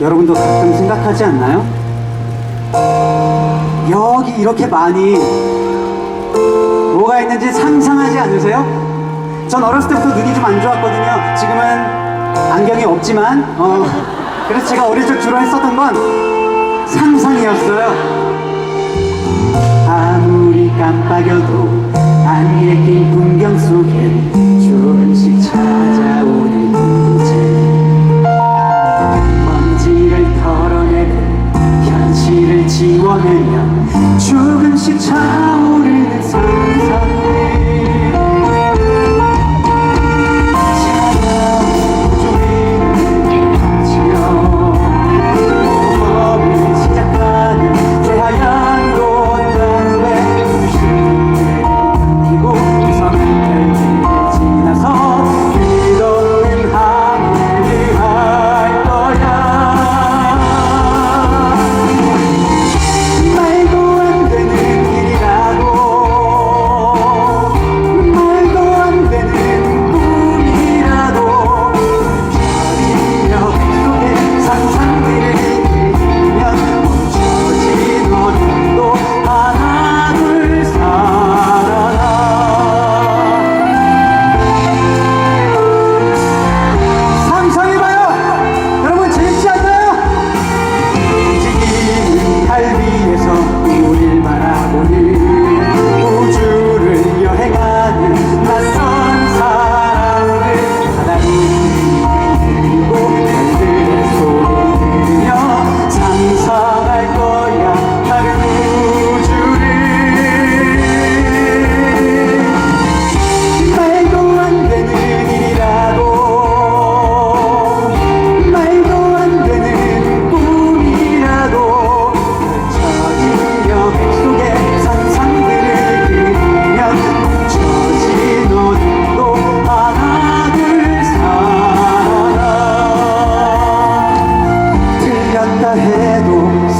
여러분도 가끔 생각하지 않나요? 여기 이렇게 많이 뭐가 있는지 상상하지 않으세요? 전 어렸을 때부터 눈이 좀 안 좋았거든요. 지금은 안경이 없지만, 어, 그래서 제가 어릴 적 주로 했었던 건 상상이었어요. 아무리 깜빡여도 안개 낀 풍경 지워내면 조금씩 차오르는 해도